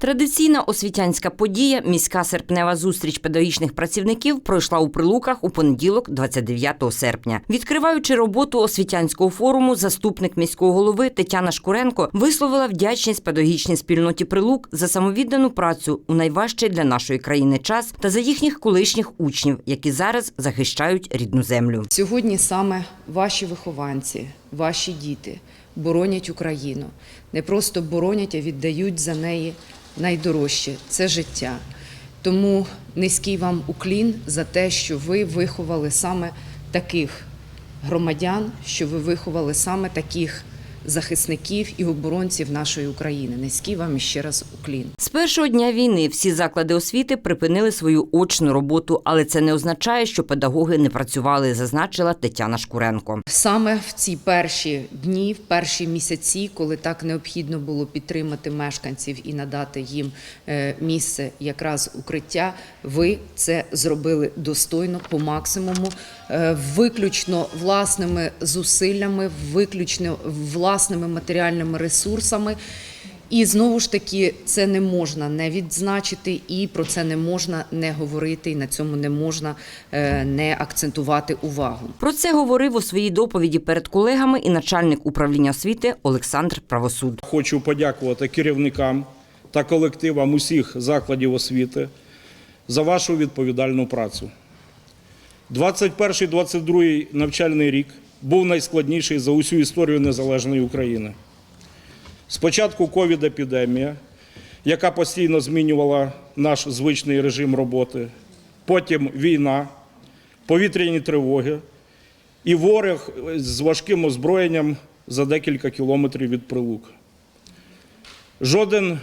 Традиційна освітянська подія, міська серпнева зустріч педагогічних працівників пройшла у Прилуках у понеділок, 29 серпня. Відкриваючи роботу освітянського форуму, заступник міського голови Тетяна Шкуренко висловила вдячність педагогічній спільноті Прилук за самовіддану працю у найважчий для нашої країни час та за їхніх колишніх учнів, які зараз захищають рідну землю. Сьогодні саме ваші вихованці, ваші діти боронять Україну. Не просто боронять, а віддають за неї найдорожче це життя. Тому низький вам уклін за те, що ви виховали саме таких громадян, що ви виховали саме таких захисників і оборонців нашої України. Низький вам іще раз уклін. З першого дня війни всі заклади освіти припинили свою очну роботу, але це не означає, що педагоги не працювали, зазначила Тетяна Шкуренко. Саме в ці перші дні, в перші місяці, коли так необхідно було підтримати мешканців і надати їм е, місце якраз укриття, ви це зробили достойно по максимуму, е, виключно власними зусиллями, виключно власними матеріальними ресурсами. І знову ж таки, це не можна не відзначити, і про це не можна не говорити, і на цьому не можна е, не акцентувати увагу. Про це говорив у своїй доповіді перед колегами і начальник управління освіти Олександр Правосуд. Хочу подякувати керівникам та колективам усіх закладів освіти за вашу відповідальну працю. 21-22 навчальний рік був найскладніший за усю історію незалежної України. Спочатку ковід-епідемія, яка постійно змінювала наш звичний режим роботи, потім війна, повітряні тривоги і ворог з важким озброєнням за декілька кілометрів від прилук. Жоден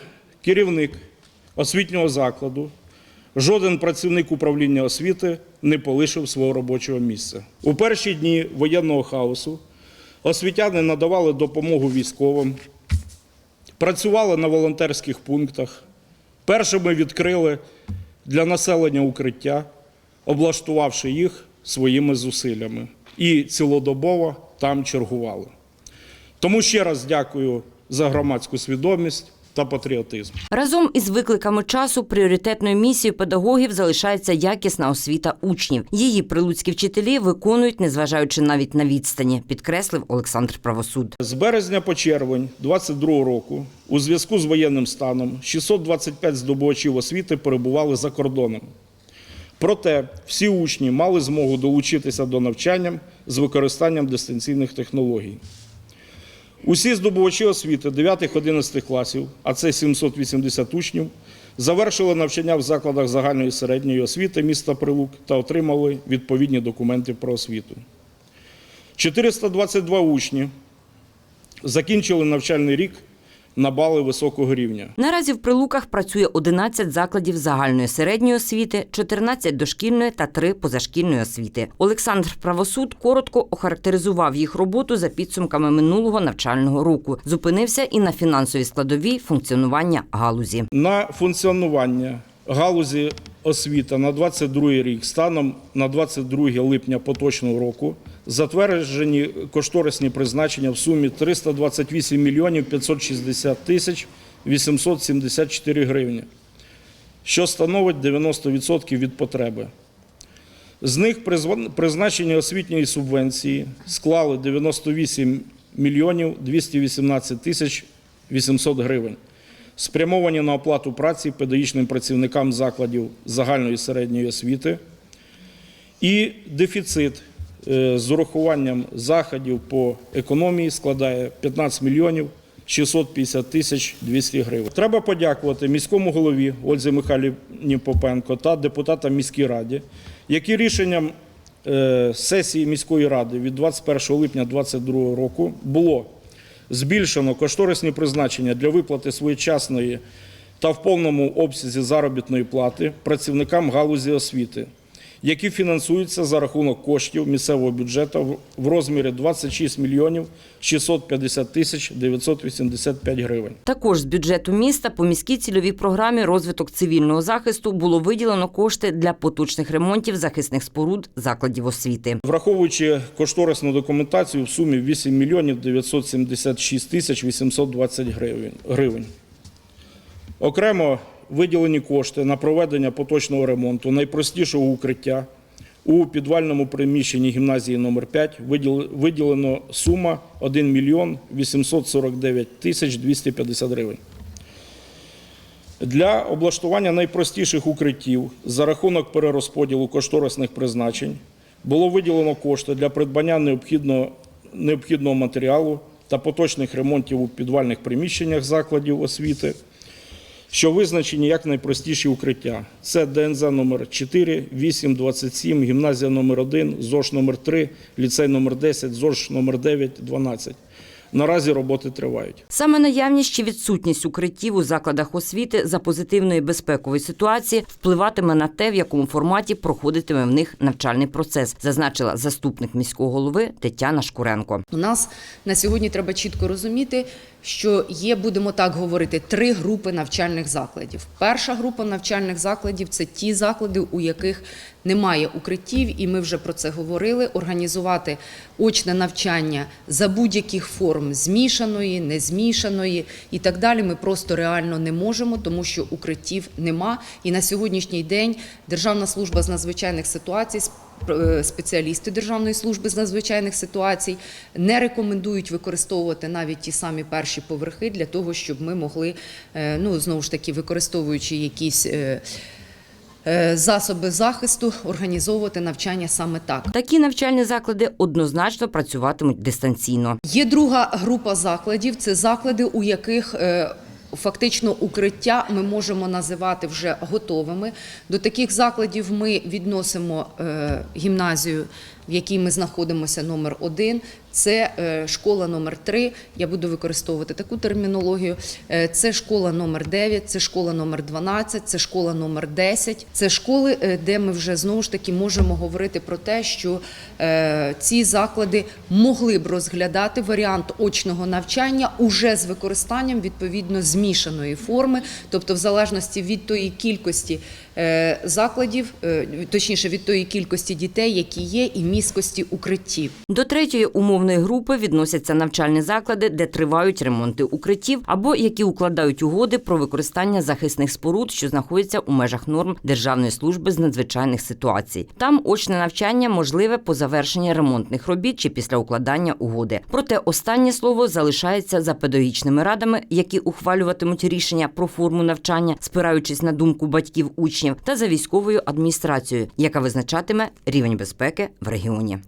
керівник освітнього закладу, жоден працівник управління освіти не полишив свого робочого місця. У перші дні воєнного хаосу освітяни надавали допомогу військовим, працювали на волонтерських пунктах. Першими відкрили для населення укриття, облаштувавши їх своїми зусиллями. І цілодобово там чергували. Тому ще раз дякую за громадську свідомість та патріотизм. Разом із викликами часу пріоритетною місією педагогів залишається якісна освіта учнів. Її прилуцькі вчителі виконують, незважаючи навіть на відстані, підкреслив Олександр Правосуд. З березня по червень 2022 року у зв'язку з воєнним станом 625 здобувачів освіти перебували за кордоном. Проте всі учні мали змогу долучитися до навчання з використанням дистанційних технологій. Усі здобувачі освіти 9-11 класів, а це 780 учнів, завершили навчання в закладах загальної середньої освіти міста Прилук та отримали відповідні документи про освіту. 422 учні закінчили навчальний рік на бали високого рівня. Наразі в прилуках працює 11 закладів загальної середньої освіти, 14 дошкільної та 3 позашкільної освіти. Олександр Правосуд коротко охарактеризував їх роботу за підсумками минулого навчального року. Зупинився і на фінансовій складовій функціонування галузі. На функціонування галузі освіта на 22 рік станом на 22 липня поточного року затверджені кошторисні призначення в сумі 328 мільйонів 560 тисяч 874 гривні, що становить 90% від потреби. З них призначення освітньої субвенції склали 98 мільйонів 218 тисяч 800 гривень, спрямовані на оплату праці педагогічним працівникам закладів загальної середньої освіти, і дефіцит е, з урахуванням заходів по економії складає 15 мільйонів 650 тисяч 200 гривень. Треба подякувати міському голові Ользі Михайлівні Попенко та депутатам міській раді, які рішенням е, сесії міської ради від 21 липня 2022 року було збільшено кошторисні призначення для виплати своєчасної та в повному обсязі заробітної плати працівникам галузі освіти, які фінансуються за рахунок коштів місцевого бюджету в- розмірі 26 мільйонів 650 тисяч 985 гривень. Також з бюджету міста по міській цільовій програмі розвиток цивільного захисту було виділено кошти для поточних ремонтів захисних споруд закладів освіти. Враховуючи кошторисну документацію в сумі 8 мільйонів 976 тисяч 820 гривень- гривень. Окремо виділені кошти на проведення поточного ремонту найпростішого укриття у підвальному приміщенні гімназії номер 5 виділено сума 1 мільйон 849 тисяч 250 гривень. Для облаштування найпростіших укриттів за рахунок перерозподілу кошторисних призначень було виділено кошти для придбання необхідного, необхідного матеріалу та поточних ремонтів у підвальних приміщеннях закладів освіти, що визначені як найпростіші укриття. Це ДНЗ номер 4, 8, 27, гімназія номер 1, ЗОЖ номер 3, ліцей номер 10, ЗОЖ номер 9, 12. Наразі роботи тривають. Саме наявність чи відсутність укриттів у закладах освіти за позитивної безпекової ситуації впливатиме на те, в якому форматі проходитиме в них навчальний процес, зазначила заступник міського голови Тетяна Шкуренко. У нас на сьогодні треба чітко розуміти, що є, будемо так говорити, три групи навчальних закладів. Перша група навчальних закладів це ті заклади, у яких немає укриттів, і ми вже про це говорили. Організувати очне навчання за будь-яких форм змішаної, незмішаної і так далі. Ми просто реально не можемо, тому що укриттів нема. І на сьогоднішній день Державна служба з надзвичайних ситуацій е, спеціалісти Державної служби з надзвичайних ситуацій не рекомендують використовувати навіть ті самі перші поверхи для того, щоб ми могли, е, ну знову ж таки, використовуючи якісь. Е, Засоби захисту організовувати навчання саме так. Такі навчальні заклади однозначно працюватимуть дистанційно. Є друга група закладів це заклади, у яких е, Фактично укриття ми можемо називати вже готовими. До таких закладів ми відносимо е, гімназію, в якій ми знаходимося, номер один. Це е, школа номер 3 Я буду використовувати таку термінологію. Е, Це школа номер 9 це школа номер 12 це школа номер 10 Це школи, е, де ми вже знову ж таки можемо говорити про те, що ці заклади могли б розглядати варіант очного навчання уже з використанням відповідно змішаної форми, тобто в залежності від тої кількості закладів, е, точніше від тої кількості дітей, які є, і міськості укриттів. До третьої умовної групи відносяться навчальні заклади, де тривають ремонти укриттів або які укладають угоди про використання захисних споруд, що знаходяться у межах норм Державної служби з надзвичайних ситуацій. Там очне навчання можливе по завершенні ремонтних робіт чи після укладання угоди. Проте останнє слово залишається за педагогічними радами, які ухвалюватимуть рішення про форму навчання, спираючись на думку батьків учнів, та за військовою адміністрацією, яка визначатиме рівень безпеки в регіоні.